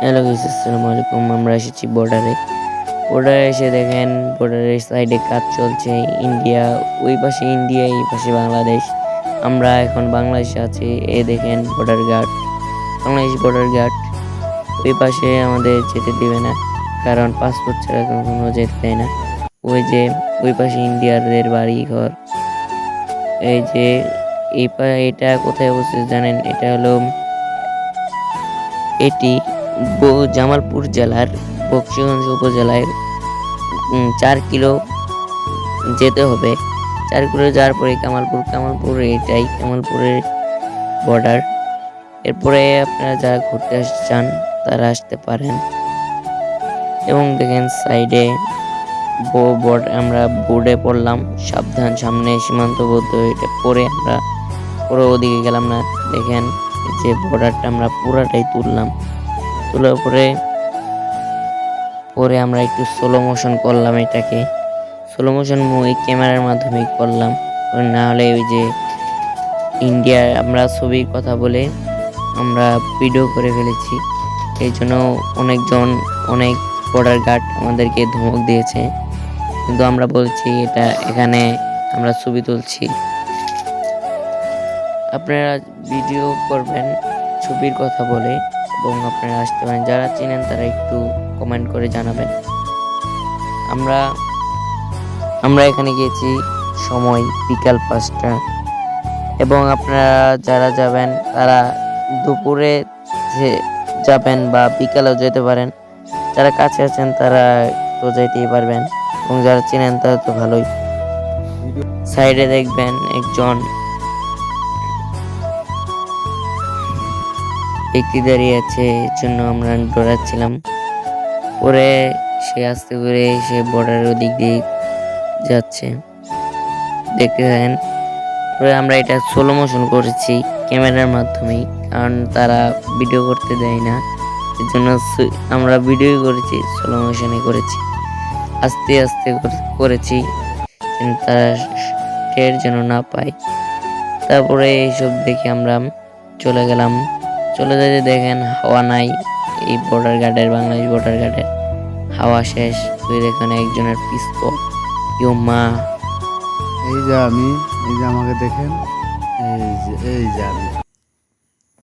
Hello আসসালামু আলাইকুম। আমরা এসেছি বর্ডারে বর্ডারে এসে দেখেন বর্ডারের সাইডে কাজ চলছে ইন্ডিয়া ওই পাশে ইন্ডিয়া এই পাশে বাংলাদেশ আমরা এখন বাংলাদেশে আছি, এ দেখেন border guard Bangladesh border guard ওই পাশে আমাদের যেতে দেবে না, কারণ পাসপোর্ট ছাড়া কখনো যেতে দেয় না। ওই যে, ওই পাশে ইন্ডিয়ারদের বাড়ি ঘর এই যে, এই পা, এটা কোথায় অবস্থিত জানেন? এটা হলো, এটি জামালপুর জেলার, বক্সিগঞ্জ উপজেলায় চার কিলো যেতে হবে। চার কিলো যাওয়ার পরে কামালপুর কামালপুর এটাই, কামালপুরের বর্ডার এরপরে আপনারা যারা ঘুরতে চান, তারা আসতে পারেন। এবং দেখেন সাইডে বো বোর্ড আমরা বোর্ডে পড়লাম। সাবধান, সামনে সীমান্তবদ্ধ এটা পরে আমরা, পুরো ওদিকে গেলাম না। দেখেন যে বর্ডারটা আমরা পুরাটাই তুললাম। তোলার পরে পরে আমরা একটু স্লো মোশন করলাম এটাকে। স্লো মোশন ওই ক্যামেরার মাধ্যমে করলাম। না হলে ওই যে ইন্ডিয়ার আমরা ছবির কথা বলে আমরা ভিডিও করে ফেলেছি। এই জন্য অনেকজন, অনেক বর্ডার গার্ড আমাদেরকে ধমক দিয়েছে। কিন্তু আমরা বলছি এটা এখানে আমরা ছবি তুলছি। আপনারা ভিডিও করবেন ছবির কথা বলে। এবং আপনারা আসতে পারেন। যারা চিনেন তারা একটু কমেন্ট করে জানাবেন। আমরা আমরা এখানে গিয়েছি সময় বিকাল পাঁচটা। এবং আপনারা যারা যাবেন, তারা দুপুরে যে যাবেন বা বিকালেও যেতে পারেন, যারা কাছে আছেন তারা তো যেতেই পারবেন। এবং যারা চিনেন তারা তো ভালোই। সাইডে দেখবেন একজন ব্যক্তি দাঁড়িয়ে আছে, এর জন্য আমরা ডরাচ্ছিলাম পরে সে আস্তে করে সে বর্ডারের ওদিক দিয়ে যাচ্ছে। দেখতে থাকেন, পরে আমরা এটা সোলো মোশন করেছি ক্যামেরার মাধ্যমেই, কারণ তারা ভিডিও করতে দেয় না। এর জন্য আমরা ভিডিও করেছি সোলো মোশনে করেছি। আস্তে আস্তে করেছি তারা টের যেন না পায়। তারপরে এইসব দেখে আমরা চলে গেলাম। চলে যেতে দেখেন, হাওয়া নাই। এই বর্ডার গার্ডের বাংলাদেশ বর্ডার গার্ডের হাওয়া শেষ। তুই দেখেন একজনের পিস্তল। ইউ মা। এই যে আমি, এই যে আমাকে দেখেন, এই যে এই যে আমি।